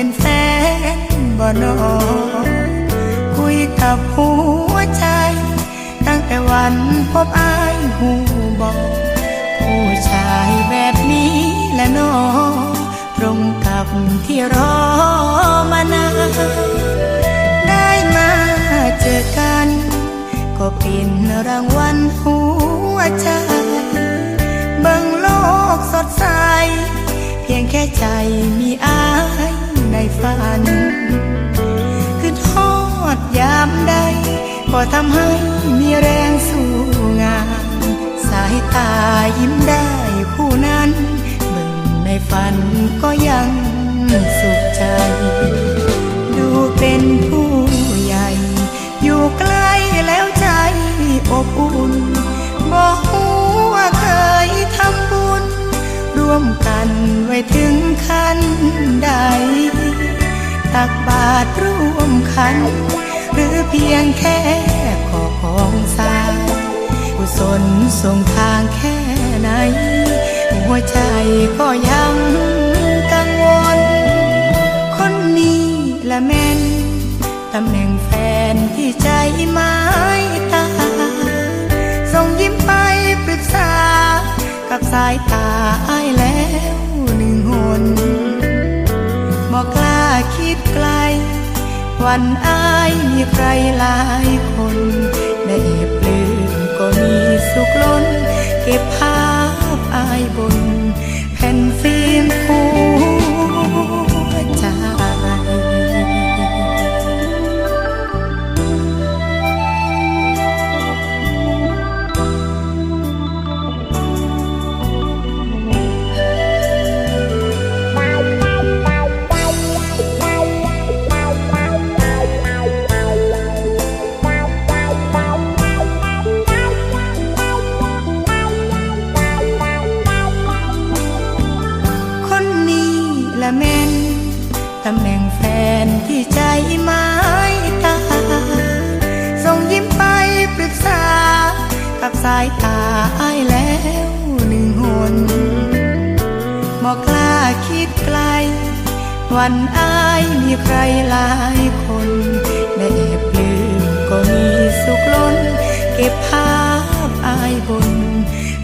เป็นแฟนบ่นอคุยกับหัวใจ ตั้งแต่วันพบอายหูบอกผู้ชายแบบนี้และนอตรงกับที่รอมานานได้มาเจอกัน ก็เป็นรางวัลหัว ฝันคือทอดยามใด ก็ทำให้มีแรงสู้งาน สายตายิ้มได้ผู้นั้นเบิ่งในฝันก็ยังสุขใจ ดูเป็นผู้ใหญ่ อยู่ใกล้แล้วใจอบอุ่น บาตรร่วมขัน หรือเพียงแค่ขอของสายกุศลส่งทางแค่ไหน หัวใจก็ยังกังวล คนนี้ละแม่นตำแหน่งแฟนที่ใจไม้ตา ส่งยิ้มไปปรึกษา กับสายตาอายแล้วหนึ่งหนบอกลา คิดไกล วันอายมีใครหลายคนได้แอบลืมก็มีสุขล้น เก็บภาพอายบน ตำแหน่งแฟนที่ใจไม้ตา ส่งยิ้มไปปรึกษา กับสายตาอายแล้วหนึ่งหนบอกกล้าคิดไกล วันอายมีใครหลายคนได้แอบลืมก็มีสุขล้น เก็บภาพอายบน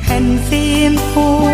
แผ่นฟิล์มหัว